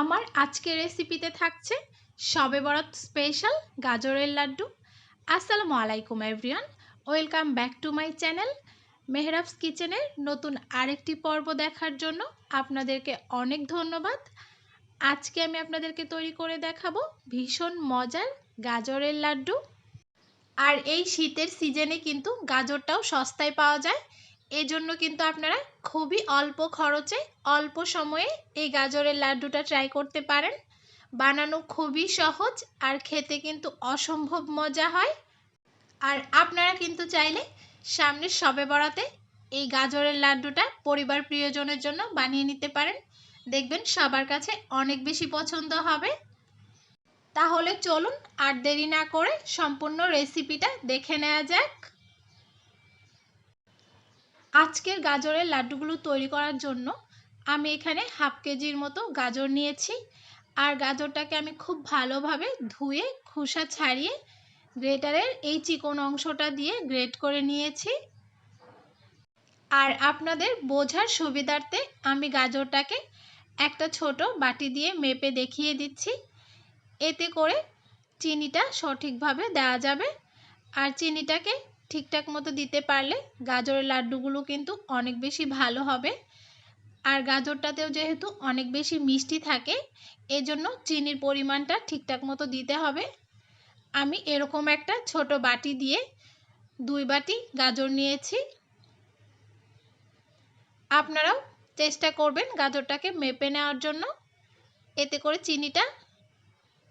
আমার আজকের রেসিপিতে থাকছে সবে বরাত স্পেশাল গাজরের লাড্ডু। আসসালামু আলাইকুম everyone welcome back to my channel Mehrab's কিচেনের নতুন আরেকটি পর্ব দেখার জন্য আপনাদেরকে অনেক ধন্যবাদ। আজকে আমি আপনাদেরকে তৈরি করে দেখাবো ভীষণ মজার গাজরের লাড্ডু। আর এই শীতের সিজনে কিন্তু গাজরটাও সস্তায় পাওয়া যায়। এজন্য কিন্তু আপনারা খুবই অল্প খরচে, অল্প সময়ে এই গাজরের লাড্ডুটা ট্রাই করতে পারেন। বানানো খুবই সহজ আর খেতে কিন্তু অসম্ভব মজা হয়। আর আপনারা কিন্তু চাইলে সামনের সবে বরাতে এই গাজরের লাড্ডুটা পরিবার প্রিয়জনের জন্য বানিয়ে নিতে পারেন। দেখবেন সবার কাছে অনেক বেশি পছন্দ হবে। তাহলে চলুন আর দেরি না করে সম্পূর্ণ রেসিপিটা দেখে নেওয়া যাক। আজকের গাজরের লাড্ডুগুলো তৈরি করার জন্য আমি এখানে হাফ কেজির মতো গাজর নিয়েছি। আর গাজরটাকে আমি খুব ভালোভাবে ধুয়ে, খোসা ছাড়িয়ে গ্রেটারের এই চিকন অংশটা দিয়ে গ্রেট করে নিয়েছি। আর আপনাদের বোঝার সুবিধার্থে আমি গাজরটাকে একটা ছোট বাটি দিয়ে মেপে দেখিয়ে দিচ্ছি। এতে করে চিনিটা সঠিকভাবে দেওয়া যাবে। আর চিনিটাকে ঠিকঠাক মতো দিতে পারলে গাজরের লাড্ডুগুলো কিন্তু অনেক বেশি ভালো হবে। আর গাজরটাতেও যেহেতু অনেক বেশি মিষ্টি থাকে, এজন্য চিনির পরিমাণটা ঠিকঠাক মতো দিতে হবে। আমি এরকম একটা ছোট বাটি দিয়ে দুই বাটি গাজর নিয়েছি। আপনারাও চেষ্টা করবেন গাজরটাকে মেপে নেওয়ার জন্য। এতে করে চিনিটা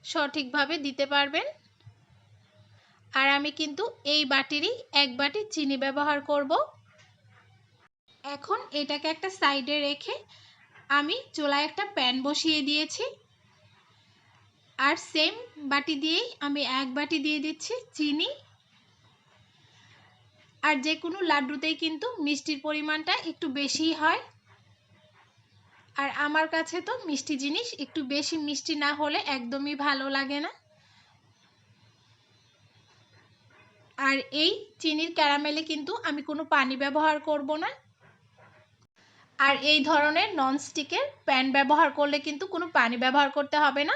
সঠিকভাবে দিতে পারবেন। আর আমি কিন্তু এই বাটিরই এক বাটি চিনি ব্যবহার করব। এখন এটাকে একটা সাইডে রেখে আমি চুলায় একটা প্যান বসিয়ে দিয়েছি। আর সেম বাটি দিয়েই আমি এক বাটি দিয়ে দিচ্ছি চিনি। আর যে কোনো লাড্ডুতেই কিন্তু মিষ্টির পরিমাণটা একটু বেশি হয়। আর আমার কাছে তো মিষ্টি জিনিস একটু বেশি মিষ্টি না হলে একদমই ভালো লাগে না। আর এই চিনির ক্যারামেলে কিন্তু আমি কোনো পানি ব্যবহার করব না। আর এই ধরনের ননস্টিকের প্যান ব্যবহার করলে কিন্তু কোনো পানি ব্যবহার করতে হবে না।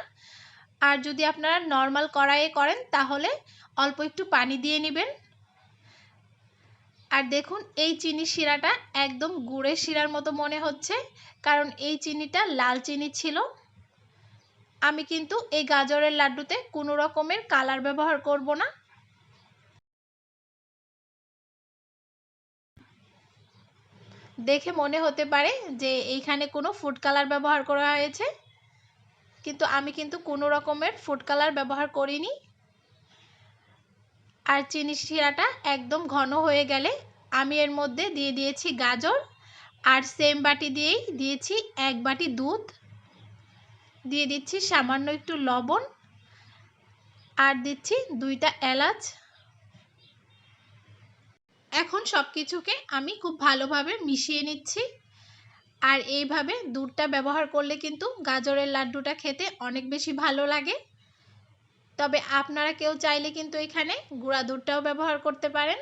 আর যদি আপনারা নর্মাল কড়াইয়ে করেন, তাহলে অল্প একটু পানি দিয়ে নেবেন। আর দেখুন, এই চিনি শিরাটা একদম গুড়ের শিরার মতো মনে হচ্ছে, কারণ এই চিনিটা লাল চিনি ছিল। আমি কিন্তু এই গাজরের লাড্ডুতে কোনো রকমের কালার ব্যবহার করব না। দেখে মনে হতে পারে যে এইখানে কোনো ফুড কালার ব্যবহার করা হয়েছে। কিন্তু আমি কিন্তু কোনো রকমের ফুড কালার ব্যবহার করিনি। আর চিনি শিরাটা একদম ঘন হয়ে গেলে আমি এর মধ্যে দিয়ে দিয়েছি গাজর। আর সেম বাটি দিয়েই দিয়েছি এক বাটি দুধ। দিয়ে দিচ্ছি সামান্য একটু লবণ। আর দিচ্ছি দুইটা এলাচ। এখন সব কিছুকে আমি খুব ভালোভাবে মিশিয়ে নিচ্ছি। আর এইভাবে দুধটা ব্যবহার করলে কিন্তু গাজরের লাড্ডুটা খেতে অনেক বেশি ভালো লাগে। তবে আপনারা কেউ চাইলে কিন্তু এখানে গুঁড়া দুধটাও ব্যবহার করতে পারেন।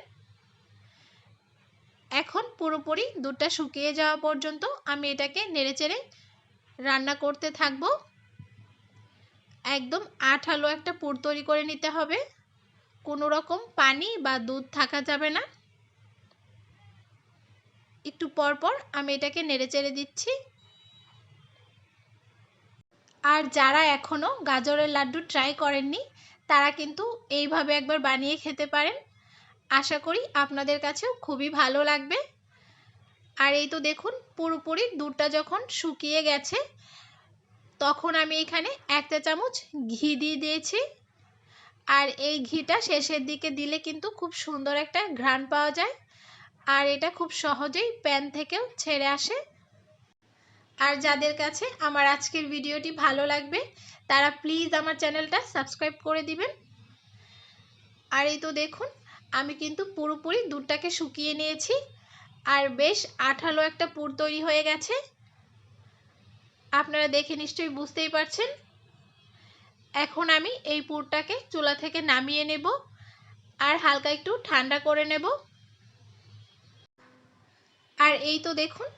এখন পুরোপুরি দুধটা শুকিয়ে যাওয়া পর্যন্ত আমি এটাকে নেড়েচেড়ে রান্না করতে থাকব। একদম আঠালো একটা পুর তৈরি করে নিতে হবে। কোনো রকম পানি বা দুধ থাকা যাবে না। একটু পর পর আমি এটাকে নেড়ে চেড়ে দিচ্ছি। আর যারা এখনও গাজরের লাড্ডু ট্রাই করেননি, তারা কিন্তু এইভাবে একবার বানিয়ে খেতে পারেন। আশা করি আপনাদের কাছেও খুবই ভালো লাগবে। আর এই তো দেখুন, পুরোপুরি দুধটা যখন শুকিয়ে গেছে, তখন আমি এখানে একটা চামচ ঘি দিয়ে দিয়েছি। আর এই ঘিটা শেষের দিকে দিলে কিন্তু খুব সুন্দর একটা ঘ্রাণ পাওয়া যায়। আর এটা খুব সহজেই প্যান থেকেও ছেড়ে আসে। আর যাদের কাছে আমার আজকের ভিডিওটি ভালো লাগবে, তারা প্লিজ আমার চ্যানেলটা সাবস্ক্রাইব করে দিবেন। আর এই তো দেখুন, আমি কিন্তু পুরোপুরি দুধটাকে শুকিয়ে নিয়েছি। আর বেশ আঠালো একটা পুর তৈরি হয়ে গেছে। আপনারা দেখে নিশ্চয়ই বুঝতেই পারছেন। এখন আমি এই পুরটাকে চুলা থেকে নামিয়ে নেব। আর হালকা একটু ঠান্ডা করে নেব। আর এই তো দেখুন,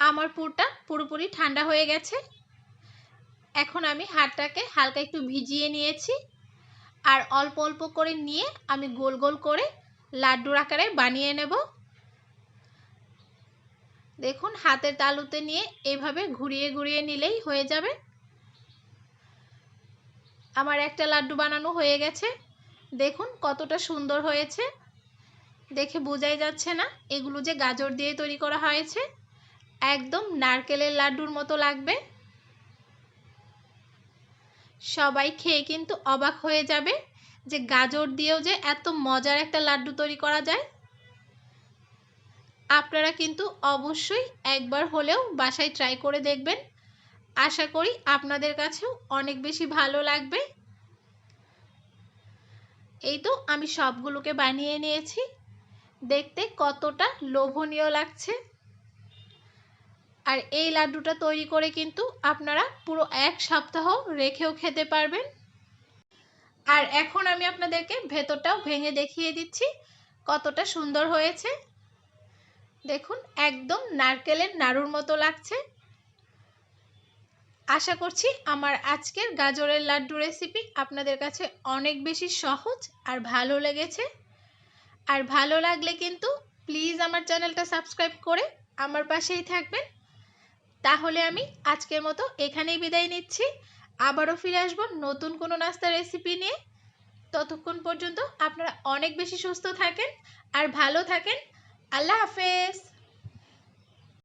আমার পুরটা পুরোপুরি ঠান্ডা হয়ে গেছে। এখন আমি হাতটাকে হালকা একটু ভিজিয়ে নিয়েছি আর অল্প অল্প করে নিয়ে আমি গোল গোল করে লাড্ডুর আকারে বানিয়ে নেব। দেখুন, হাতের তালুতে নিয়ে এভাবে ঘুরিয়ে ঘুরিয়ে নিলেই হয়ে যাবে। আমার একটা লাড্ডু বানানো হয়ে গেছে। দেখুন, কতটা সুন্দর হয়েছে। দেখে বোঝাই যাচ্ছে না। এগুলো যে গাজর দিয়ে তৈরি করা হয়েছে, একদম নারকেলের লাড্ডুর মতো লাগবে। সবাই খেয়ে কিন্তু অবাক হয়ে যাবে যে গাজর দিয়েও যে এত মজার একটা লাড্ডু তৈরি করা যায়। আপনারা কিন্তু অবশ্যই একবার হলেও বাসায় ট্রাই করে দেখবেন। আশা করি আপনাদের কাছেও অনেক বেশি ভালো লাগবে। এই তো আমি সবগুলোকে বানিয়ে নিয়েছি। দেখতে কতটা লোভনীয় লাগছে। আর এই লাড্ডুটা তৈরি করে কিন্তু আপনারা পুরো এক সপ্তাহ রেখেও খেতে পারবেন। আর এখন আমি আপনাদেরকে ভেতরটাও ভেঙে দেখিয়ে দিচ্ছি, কতটা সুন্দর হয়েছে। দেখুন, একদম নারকেলের নাড়ুর মতো লাগছে। আশা করছি আমার আজকের গাজরের লাড্ডু রেসিপি আপনাদের কাছে অনেক বেশি সহজ আর ভালো লেগেছে। আর ভালো লাগলে কিন্তু প্লিজ আমার চ্যানেলটা সাবস্ক্রাইব করে আমার পাশেই থাকবেন। তাহলে আমি আজকের মতো এখানেই বিদায় নিচ্ছি। আবারও ফিরে আসব নতুন কোনো নাস্তার রেসিপি নিয়ে। ততক্ষণ পর্যন্ত আপনারা অনেক বেশি সুস্থ থাকেন আর ভালো থাকেন। আল্লাহ হাফেজ।